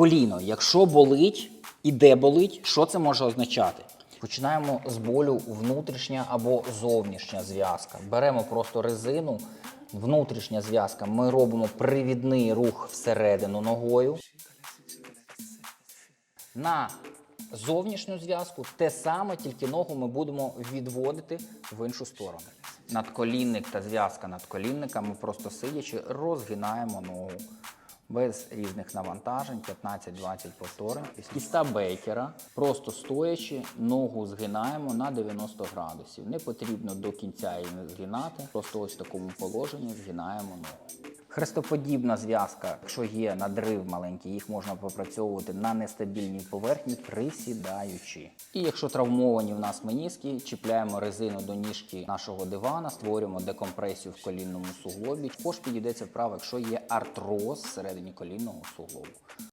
Коліно, якщо болить і де болить, що це може означати? Починаємо з болю внутрішня або зовнішня зв'язка. Беремо просто резину, внутрішня зв'язка. Ми робимо привідний рух всередину ногою. На зовнішню зв'язку те саме, тільки ногу ми будемо відводити в іншу сторону. Надколінник та зв'язка надколінника ми просто сидячи розгинаємо ногу без різних навантажень, 15-20 повторень. Кіста бейкера, просто стоячи, ногу згинаємо на 90 градусів. Не потрібно до кінця її згинати, просто ось в такому положенні згинаємо ногу. Хрестоподібна зв'язка, якщо є надрив маленький, їх можна попрацьовувати на нестабільній поверхні, присідаючи. І якщо травмовані в нас меніски, чіпляємо резину до ніжки нашого дивана, створюємо декомпресію в колінному суглобі. Також підійдеться вправо, якщо є артроз всередині колінного суглобу.